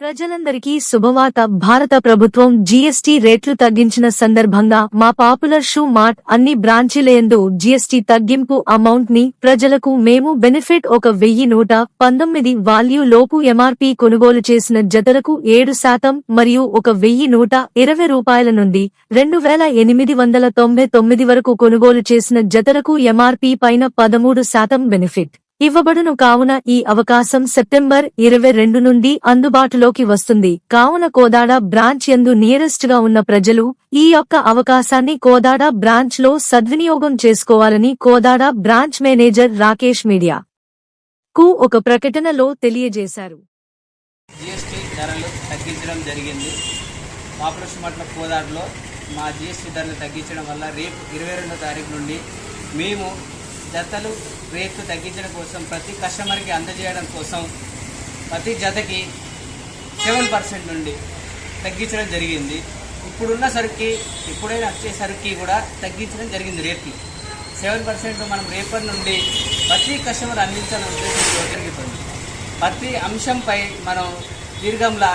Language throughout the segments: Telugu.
ప్రజలందరికీ శుభవార్త. భారత ప్రభుత్వం జీఎస్టీ రేట్లు తగ్గించిన సందర్భంగా మా పాపులర్ షూ మార్ట్ అన్ని బ్రాంచీలయందు జీఎస్టీ తగ్గింపు అమౌంట్ని ప్రజలకు మేము బెనిఫిట్ ఒక వెయ్యి నూట పంతొమ్మిది వాల్యూ లోపు ఎంఆర్పీ కొనుగోలు చేసిన జతలకు ఏడు శాతం మరియు ఒక వెయ్యి నూట ఇరవై రూపాయల నుండి రెండు వేల ఎనిమిది వందల తొంభై తొమ్మిది వరకు కొనుగోలు చేసిన జతలకు ఎంఆర్పీ పైన పదమూడు శాతం బెనిఫిట్. ఇవ్వబడును కావున ఈ అవకాశం సెప్టెంబర్ ఇరవై రెండు నుండి అందుబాటులోకి వస్తుంది. కావున కోదాడ బ్రాంచ్ ఎందు నియరెస్ట్గా ఉన్న ప్రజలు ఈ యొక్క అవకాశాన్ని కోదాడ బ్రాంచ్లో సద్వినియోగం చేసుకోవాలని Kodad branch manager Rakesh media కు ఒక ప్రకటనలో తెలియజేశారు. ధరలు తగ్గించడం జరిగింది. మట్ల మా జిఎస్టీ ధరలు తగ్గించడం వల్ల రేపు ఇరవై రెండో తారీఖు నుండి మేము జతలు రేట్లు తగ్గించడం కోసం ప్రతి కస్టమర్కి అందజేయడం కోసం ప్రతి జతకి సెవెన్ పర్సెంట్ నుండి తగ్గించడం జరిగింది. ఇప్పుడున్న సరుకుకి ఇప్పుడైనా వచ్చే సరుకి కూడా తగ్గించడం జరిగింది రేట్లు. సెవెన్ పర్సెంట్ మనం రేపటి నుండి ప్రతి కస్టమర్ అందించాలని ఉద్దేశంతో జరుగుతుంది ప్రతి అంశంపై మనం దీర్ఘంలా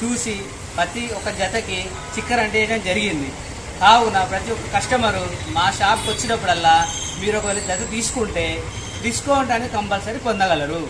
చూసి ప్రతి ఒక్క జతకి చిక్కర్ అంటేయడం జరిగింది. కావున ప్రతి ఒక్క కస్టమరు మా షాప్కి వచ్చినప్పుడల్లా మీరు ఒకవేళ దశ తీసుకుంటే డిస్కౌంట్ అనేది కంపల్సరీ పొందగలరు.